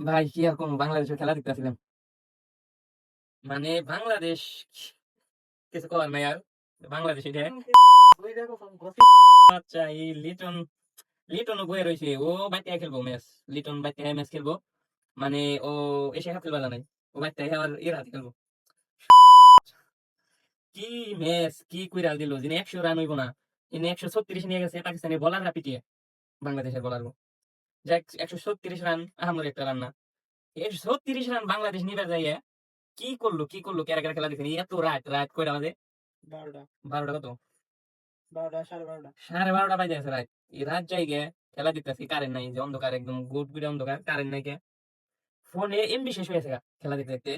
ভাই কি আর কোন বাংলাদেশের খেলা দেখতেছিলাম। মানে বাংলাদেশ কিছু করার নাই আর। বাংলাদেশ এটা আচ্ছা এই লিটন লিটন বয়ে রয়েছে। ও বাইতে খেলব ম্যাচ। লিটন বাইতে ম্যাচ খেলব। মানে ও এসে হাত খেলবা জানাই ও বাইতে আবার এর হাতে খেলব। কি ম্যাচ কি কইরা দিল? যিনি একশো রান হইব না। ইনি একশো ছত্রিশ নিয়ে গেছে পাকিস্তানের বলাররা পিটিয়ে বাংলাদেশের বলার যাক একশো ছত্রিশ রান একটা রান না। একশো ছত্রিশ রান বাংলাদেশ নিবে যাইয়া কি করল কি করল কেরা কেরা খেলা দেখেনি এত রাত রাত কয়টা বাজে? বারোটা। বারোটা কত? বারোটা সাড়ে বারোটা। সাড়ে বারোটা বাজে আছে রাত। এই রাত জায়গায় খেলা দেখতেছি কারেন্ট নাই যে অন্ধকার একদম গুট অন্ধকার কারেন্ট নাই ফোনে এমবি শেষ হয়েছে খেলা দেখতে দেখতে।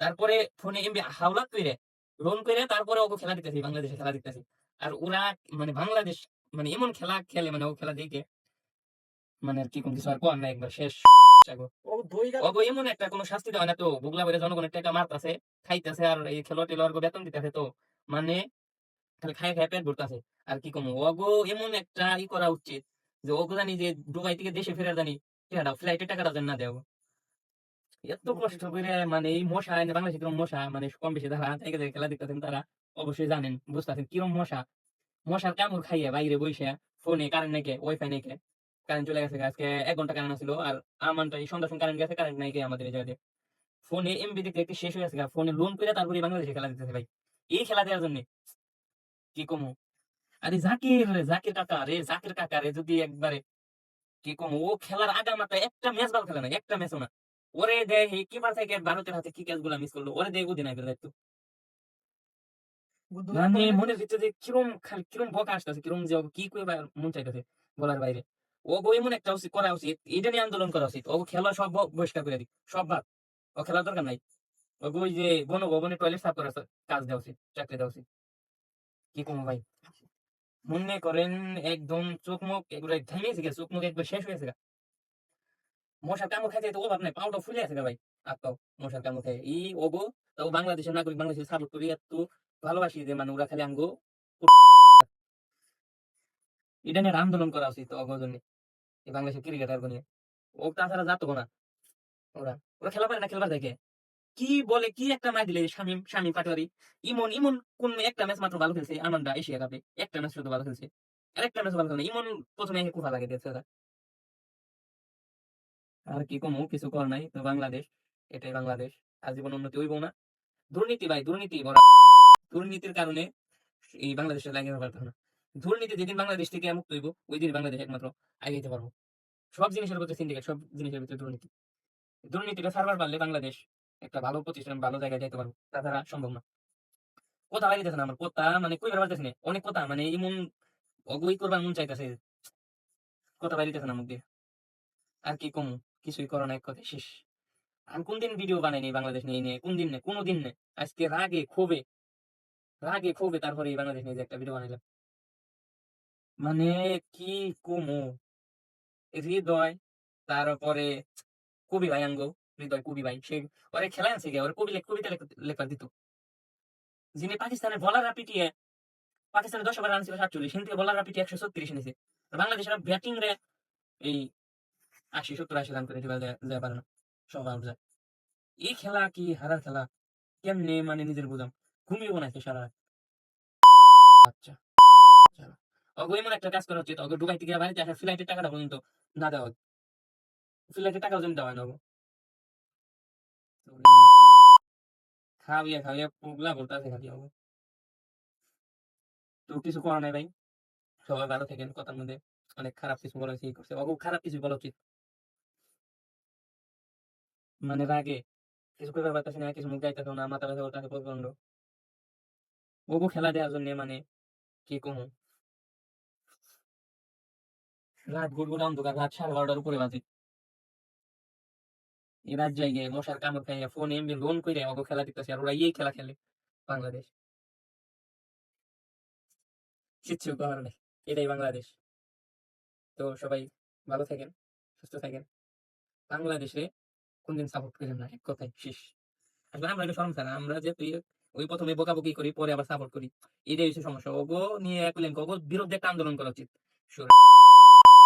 তারপরে ফোনে এমবি হাওলাত কইরে লোন করে তারপরে ওকে খেলা দেখতেছি বাংলাদেশে খেলা দেখতেছি আর ওরা মানে বাংলাদেশ মানে এমন খেলা খেলে মানে ও খেলা দেখে মানে আর কি কোন কিছু আর কর না একবার শেষ এমন একটা কোনো শাস্তি দেওয়া না তো বুগলা বেড়ে জনগণের টাকা মারতাছে খাইতেছে আর এই খেলো টেলো আর বেতন দিতেছে তো মানে খালি পেট ভরতাছে আর কি কম? অগো এমন একটা ই করা উচিত যে ওগো জানি যে দুবাই থেকে দেশে ফেরার জানি টাকাটা ফ্লাইটের টাকাটা যেন না দেও। এত কষ্ট করে মানে এই মশা বাংলাদেশে কিরম মশা মানে কম বেশি যারা থেকে থেকে খেলা দেখতেছেন তারা অবশ্যই জানেন বুঝতেছেন কিরম মশা। মশার কামড় খাইয়ে বাইরে বসে ফোনে কারেন্ট নাকি ওয়াইফাই নাকি কারেন্ট চলে গেছে। আজকে এক ঘণ্টা কারেন্ট ছিল আর আমারটা এই সন্ধ্যা কারেন্ট গেছে কারেন্ট নাই আমাদের এই জায়গাতে। ফোনে এমবি দেখতে দেখতে শেষ হয়ে গেছে ফোনে লোন করে তারপরে বাংলাদেশে খেলা দিতেছে ভাই। এই খেলা দেওয়ার জন্য। কি কমু? আরে জাকির জাকির কাকা রে জাকির কাকা রে যদি একবারে কি কমু? ও খেলার আগা মাত্রা একটা ম্যাচ ভালো খেলে না একটা ম্যাচও না। ওরে দে এই কিপার থেকে ভারতের হাতে কি ক্যাচগুলা মিস করল? ওরে দে ওদিন আগে দায়িত্ব। মানে মনের ভিতরে যে কিরম কিরম বকা আসতেছে কিরম যে কি করে মন চাইতেছে বলার বাইরে। ও এমন একটা উচিত, করা উচিত, এটা নিয়ে আন্দোলন করা উচিত। ও খেলা সব বহিষ্কার করে দিক, সব বাদ। ও খেলার দরকার নাই। ও ওই যে গণভবনে টয়লেট সাফ করার কাজ দেওয়া উচিত, চাকরি দেওয়া উচিত। কি কম ভাই? মনে করেন একদম চোখ মুখ এগুলো ঘামিয়েছে গেছে চোখ মুখ একবার শেষ হয়েছে গা। মশার কামড় খাইতে তো অভাব নাই পাউটা ফুলে আছে গা ভাই আর পাও। মশার কামড় খাই এই ওগো তাও বাংলাদেশের নাগরিক, বাংলাদেশের সাপোর্ট করি এত ভালোবাসি যে মানে ওরা খালি আঙ্গো। এটা নিয়ে আন্দোলন করা উচিত অগো জন্য। বাংলাদেশের ক্রিকেটার নিয়ে ও তাছাড়া যাতো না ওরা ওরা খেলা পারে না খেলবার দেখে। কি বলে, কি একটা ম্যাচ দিলে শামিম শামিম পাটোয়ারি? ইমন ইমন কোন একটা ম্যাচ মাত্র ভালো খেলছে আনন্দা এশিয়া কাপে। একটা ম্যাচ শুধু ভালো খেলছে। আরেকটা ম্যাচ ভালো খেলে ইমন প্রথমে একে কুফা লাগে দিয়েছে আর কি কমু, কিছু কর নাই, তো বাংলাদেশ, এটাই বাংলাদেশ। আজীবন উন্নতি হইব না। দুর্নীতি ভাই, দুর্নীতি দুর্নীতির কারণে এই বাংলাদেশে লাগিয়ে পারতো না। দুর্নীতি যেদিন বাংলাদেশ থেকে মুক্ত হইব, ওই দিন বাংলাদেশ একমাত্র আগাইতে পারব। সব জিনিসের ভিতরে সিন্ডিকেট সব জিনিসের ভিতরে দুর্নীতি। দুর্নীতিটা সার্ভার পারলে বাংলাদেশ একটা ভালো প্রতিষ্ঠান, ভালো জায়গায় যাইতে পারব। তাছাড়া সম্ভব না। কথা বাইরেতেছে না আমার, কথা মানে কই পারতেছে না, অনেক কথা মানে এমন অগই করবার মন চাইতেছে। কথা বাইরেতেছে না মুখ দিয়ে। আর কি কম, কিছুই করো না এক কথা শেষ। আমি কোন দিন ভিডিও বানাইনি বাংলাদেশ নিয়ে নিয়ে কোন দিন নে কোনো দিন নে আজকে রাগে ক্ষোভে রাগে ক্ষোভে তারপরে এই বাংলাদেশ নিয়ে একটা ভিডিও বানাইলাম। মানে কি কমু? হৃদয়, তারপরে কবি ভাই আঙ্গ, হৃদয় কবি ভাই, সে ওরে খেলা আনছে গে ওরে কবি কবিতা লেখা দিত। যিনি পাকিস্তানের বলাররা পিটিয়ে, পাকিস্তানের দশ ওভার রান ছিল সাতচল্লিশ হিন্দি বলাররা পিটিয়ে একশো ছত্রিশ নিয়েছে বাংলাদেশের ব্যাটিং রে এই আশি, সত্তর, আশি রান করে যায় পারে না, সব যায়। এই খেলা কি হারার খেলা? কেমনে মানে নিজের বুঝাম? ঘুমিয়ে নাকি সারা আচ্ছা। অগো একটা কাজ করা উচিত। অগো দুবাই থেকে বাড়িতে আসা ফ্লাইটের টাকাটা পর্যন্ত না দেওয়া ফ্লাইটের টাকাও যেন দেওয়া না অগো খাওয়াইয়া খাওয়াইয়া পুগলা বলতে খালি তো কিছু করা নাই ভাই। সবাই ভালো থাকেন, কথার মধ্যে অনেক খারাপ কিছু বলা হয়েছে করছে। অগো খারাপ কিছু বলা উচিত। মানে রাগে কিছু করে পারতেছে না, কিছু মুখ গাইতে না, মাথা ব্যথা করতে প্রচণ্ড ওগো খেলা দেওয়ার জন্য মানে কি কমু? রাত গুড়গুড় অন্ধকার রাত সাড়ে বারোটার উপরে বাজে। রাত মশার কামড় খাইয়া ফোন এমবি লোন করে খেলা দিতেছে আর ওরা খেলা খেলে বাংলাদেশ। কিচ্ছু করার নেই, এটাই বাংলাদেশ। তো সবাই ভালো থাকেন, সুস্থ থাকেন। বাংলাদেশে কোনদিন সাপোর্ট করেন না, এক কথায় শেষ। আসলে আমরা সমস্যা না, আমরা যে তুই ওই প্রথমে বকাবকি করি, পরে আবার সাপোর্ট করি। এটাই হচ্ছে সমস্যা। ওগো নিয়ে এক ওগো বিরুদ্ধে একটা আন্দোলন করা উচিত।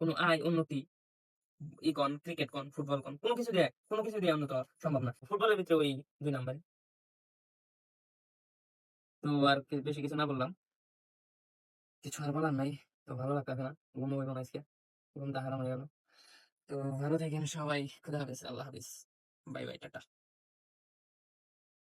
কোনো আয়, উন্নতি ই কন ক্রিকেট কন ফুটবল কন কোনো কিছু দিয়ে, কোনো কিছু দিয়ে উন্নত সম্ভব না। ফুটবলের ভিতরে ওই দুই নাম্বারে তো আর বেশি কিছু না বললাম। কিছু আর বলার নাই, তো ভালো লাগতেছে না ঘুম হইব না আজকে ঘুম হারাম হয়ে গেল। তো ভালো থাকেন সবাই, খুদা হাফিজ, আল্লাহ হাফিজ। Bye bye, tata.